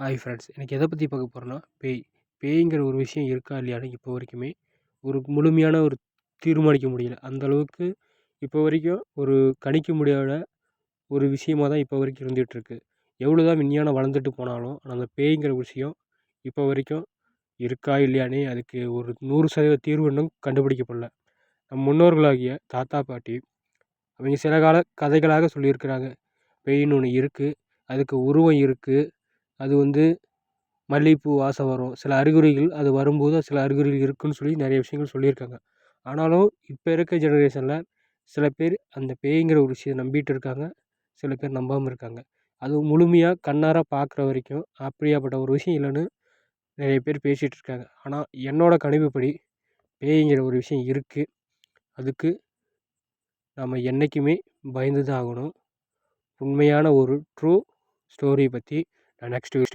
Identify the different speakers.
Speaker 1: Hi friends எனக்கு எதை பற்றி பார்க்க போகிறேன்னா பேய். பேய்ங்கிற ஒரு விஷயம் இருக்கா இல்லையான்னு இப்போ வரைக்குமே ஒரு முழுமையான ஒரு தீர்மானிக்க முடியல. அந்த அளவுக்கு இப்போ வரைக்கும் ஒரு கணிக்க முடியாத ஒரு விஷயமாக தான் இப்போ வரைக்கும் இருந்துகிட்ருக்கு. எவ்வளோ தான் விஞ்ஞானம் வளர்ந்துட்டு போனாலும் ஆனால் அந்த பேய்ங்கிற விஷயம் இப்போ வரைக்கும் இருக்கா இல்லையானே அதுக்கு ஒரு நூறு சதவீத தீர்வு இன்னும் கண்டுபிடிக்கப்படல. நம் முன்னோர்களாகிய தாத்தா பாட்டி அவங்க சில கால கதைகளாக சொல்லியிருக்கிறாங்க. பேயின்னு ஒன்று இருக்குது அதுக்கு உருவம் இருக்குது அது வந்து மல்லிகைப்பூ வாசம் வரும். சில அறிகுறிகள் அது வரும்போது சில அறிகுறிகள் இருக்குதுன்னு சொல்லி நிறைய விஷயங்கள் சொல்லியிருக்காங்க. ஆனாலும் இப்போ இருக்க ஜெனரேஷனில் சில பேர் அந்த பேய்ங்கிற ஒரு விஷயம் நம்பிட்டு இருக்காங்க. சில பேர் நம்பாமல் இருக்காங்க. அதுவும் முழுமையாக கண்ணார பார்க்குற வரைக்கும் அப்படியாப்பட்ட ஒரு விஷயம் இல்லைன்னு நிறைய பேர் பேசிகிட்டு இருக்காங்க. ஆனால் என்னோடய கணிப்புப்படி பேய்ங்கிற ஒரு விஷயம் இருக்குது அதுக்கு நம்ம என்றைக்குமே பயந்து தான் ஆகணும். உண்மையான ஒரு ட்ரூ ஸ்டோரியை பற்றி Now next to